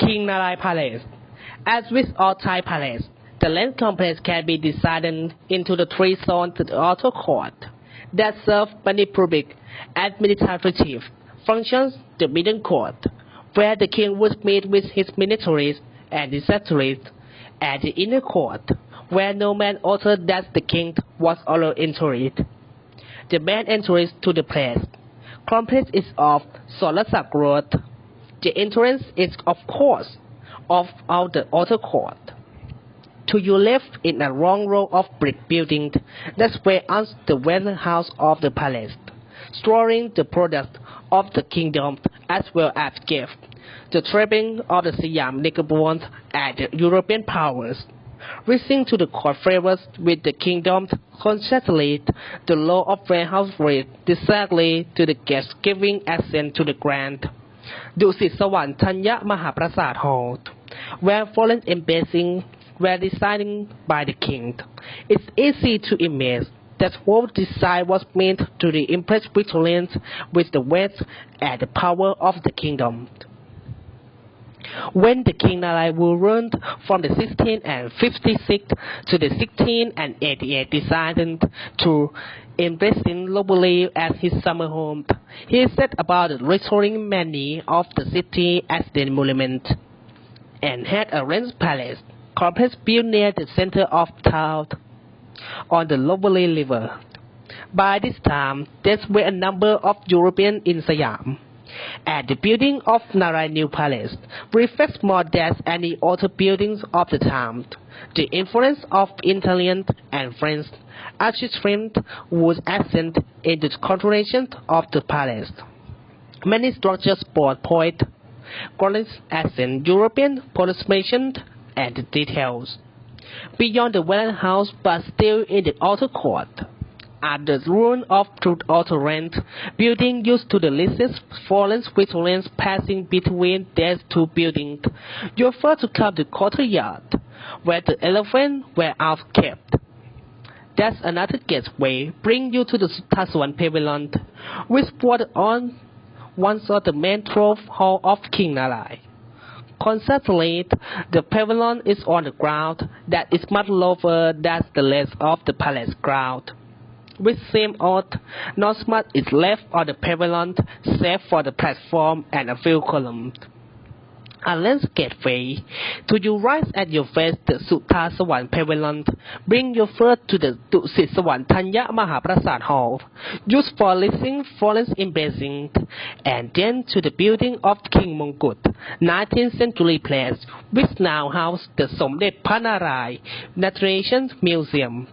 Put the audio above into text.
King Narai Palace. As with all Thai palaces, the land complex can be divided into the three zones to the outer court that serve many public administrative functions, the middle court, where the king would meet with his ministers and necessaries, and the inner court, where no man other than the king was allowed entered. The main entrance to the place complex is of Solasak Road. The entrance is, of course, of out the outer court. To your left in a long row of brick buildings that spread out the western house of the palace, storing the products of the kingdom as well as gifts, the trapping of the Siam Nicobarons and the European powers. Reaching to the court favors with the kingdom constantly the law of warehouse rate directly to the guest giving assent to the grant. ดุสิตสวรรค์ธัญญมหาปราสาท Hall where foreign embassies were designed by the king. It's easy to imagine that whole design was meant to impress Victorians with the wealth and the power of the kingdom. When the king Nalai ruled from the 1656 to the 1688 decided to invest in Loboli as his summer home, he set about restoring many of the city as the monument and had a rent palace complex built near the center of town on the Loboli River. By this time, there were a number of Europeans in Siam, and the building of Narai New Palace reflects more than any other buildings of the time the influence of Italian and French architecture was absent in the construction of the palace. Many structures brought point Collins accent European policemen and details. Beyond the Western House, but still in the outer court, are the ruin of two outer rent building used to the leases fallen Switzerland passing between these two buildings. You first to come to courtyard, where the elephants were out kept. That's another gateway, bring you to the Taswan Pavilion, which was on one of the main throne hall of King Nalai. Conceptually, the pavilion is on the ground that is much lower than the rest of the palace ground. With same oath, not much is left on the pavilion save for the platform and a few columns. A lens gateway to your right at your face the Sutta Sawan Pavilion. Bring your first to the Dusit Sawan Tanya Mahaprasad Hall. Used for listening foreign embracing and then to the building of King Mongkut 19th century place which now house the Somdet Panarai Nation Museum